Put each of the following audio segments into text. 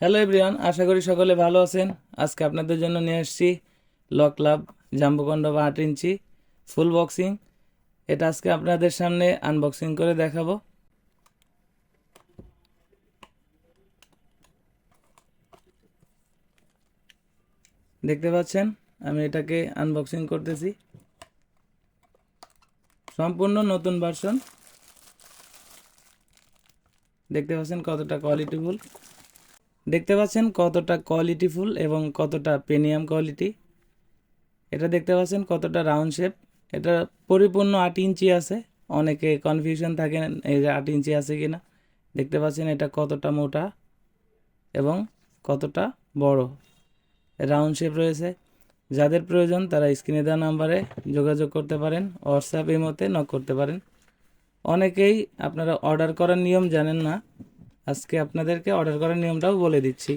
Hello everyone আশা করি সকলে ভালো আছেন। আজকে আপনাদের জন্য নিয়ে এসেছি লক ক্লাব জাম্বুকন্ড বা আট ইঞ্চি ফুল বক্সিং এটা আজকে আপনাদের সামনে আনবক্সিং করে দেখাবো। দেখতে পাচ্ছেন, আমি এটাকে আনবক্সিং করতেছি। সম্পূর্ণ নতুন ভার্সন দেখতে পাচ্ছেন কতটা কোয়ালিটিফুল দেখতে পাচ্ছেন কতটা কোয়ালিটিফুল এবং কতটা প্রিমিয়াম কোয়ালিটি এটা দেখতে পাচ্ছেন কতটা রাউন্ড শেপ এটা পরিপূর্ণ আট ইঞ্চি আছে। অনেকে কনফিউশন থাকে এই যে আট ইঞ্চি আছে কিনা। দেখতে পাচ্ছেন এটা কতটা মোটা এবং কতটা বড়। রাউন্ড শেপ রয়েছে। যাদের প্রয়োজন তারা স্ক্রিনে দেওয়া নাম্বারে যোগাযোগ করতে পারেন হোয়াটসঅ্যাপ এই মতে নক করতে পারেন। অনেকেই আপনারা অর্ডার করার নিয়ম জানেন না। আজকে আপনাদেরকে অর্ডার করার নিয়মটাও বলে দিচ্ছি।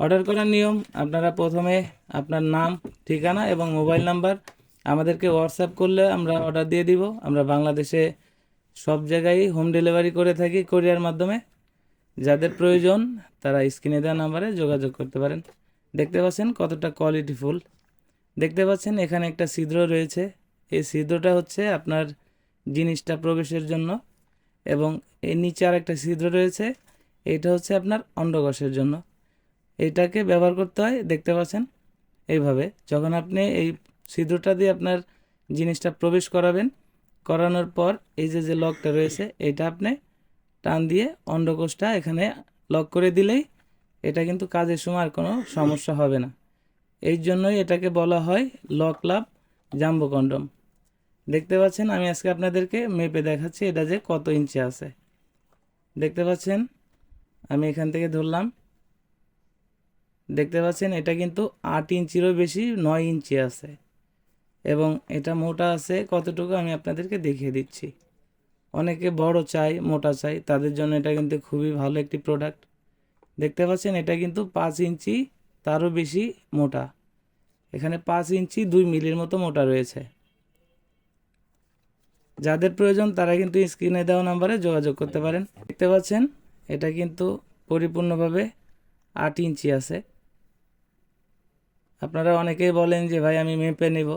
অর্ডার করার নিয়ম, আপনারা প্রথমে আপনার নাম, ঠিকানা এবং মোবাইল নাম্বার আমাদেরকে হোয়াটসঅ্যাপ করলে আমরা অর্ডার দিয়ে দিব। আমরা বাংলাদেশে সব জায়গায় হোম ডেলিভারি করে থাকি কোরিয়ার মাধ্যমে। যাদের প্রয়োজন, তারা স্ক্রিনে দেওয়া নাম্বারে যোগাযোগ করতে পারেন। দেখতে পাচ্ছেন কতটা কোয়ালিটিফুল দেখতে পাচ্ছেন এখানে একটা ছিদ্র রয়েছে। এই ছিদ্রটা হচ্ছে আপনার জিনিসটা প্রবেশের জন্য এবং এর নিচে আর একটা ছিদ্র রয়েছে। এটা হচ্ছে আপনার অন্ডকোষের জন্য। এইটাকে ব্যবহার করতে হয়, দেখতে পাচ্ছেন? এইভাবে যখন আপনি এই ছিদ্রটা দিয়ে আপনার জিনিসটা প্রবেশ করাবেন, করানোর পর এই যে যে লকটা রয়েছে এটা আপনি টান দিয়ে অন্ডকোষটা এখানে লক করে দিলেই এটা কিন্তু কাজের সময় আর কোনো সমস্যা হবে না। এই জন্যই এটাকে বলা হয় লক লাভ জাম্বো কন্ডম দেখতে পাচ্ছেন? আমি আজকে আপনাদেরকে মেপে দেখাচ্ছি এটা যে কত ইঞ্চি আছে। দেখতে পাচ্ছেন? আমি এখান থেকে ধরলাম। দেখতে পাচ্ছেন, এটা কিন্তু আট ইঞ্চিরও বেশি, নয় ইঞ্চি আছে। এবং এটা মোটা আছে, কতটুকু আমি আপনাদেরকে দেখিয়ে দিচ্ছি। অনেকে বড় চাই, মোটা চাই, তাদের জন্য এটা কিন্তু খুবই ভালো একটি প্রোডাক্ট দেখতে পাচ্ছেন, এটা কিন্তু পাঁচ ইঞ্চি, তারও বেশি মোটা। এখানে পাঁচ ইঞ্চি দুই মিলির মতো মোটা রয়েছে। যাদের প্রয়োজন, তারা কিন্তু স্ক্রিনে দেওয়া নাম্বারে যোগাযোগ করতে পারেন। দেখতে পাচ্ছেন এটা কিন্তু পরিপূর্ণভাবে আট ইঞ্চি আছে। আপনারা অনেকেই বলেন যে, ভাই, আমি মেপে নেব।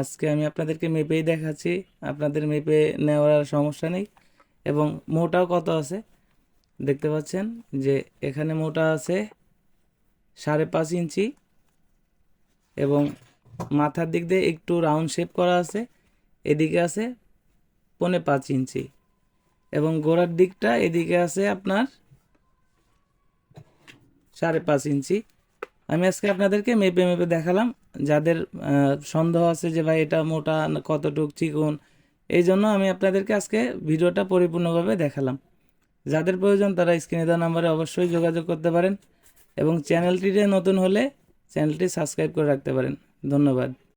আজকে আমি আপনাদেরকে মেপেই দেখাচ্ছি। আপনাদের মেপে নেওয়ার সমস্যা নেই। এবং মোটাও কত আছে? দেখতে পাচ্ছেন যে, এখানে মোটা আছে সাড়ে পাঁচ ইঞ্চি এবং মাথার দিক দিয়ে একটু রাউন্ড শেপ করা আছে। এদিকে আছে পৌনে পাঁচ ইঞ্চি। এবং গোড়ার দিকটা এদিকে আছে আপনার সাড়ে পাঁচ ইঞ্চি। আমি আজকে আপনাদেরকে মেপে মেপে দেখালাম, যাদের সন্দেহ আছে যে ভাই এটা মোটা কতটুক চিকন, এই জন্য আমি আপনাদেরকে আজকে ভিডিওটা পরিপূর্ণভাবে দেখালাম। যাদের প্রয়োজন তারা স্ক্রিনে দেওয়া নাম্বারে অবশ্যই যোগাযোগ করতে পারেন এবং চ্যানেলটিতে নতুন হলে চ্যানেলটি সাবস্ক্রাইব করে রাখতে পারেন। ধন্যবাদ।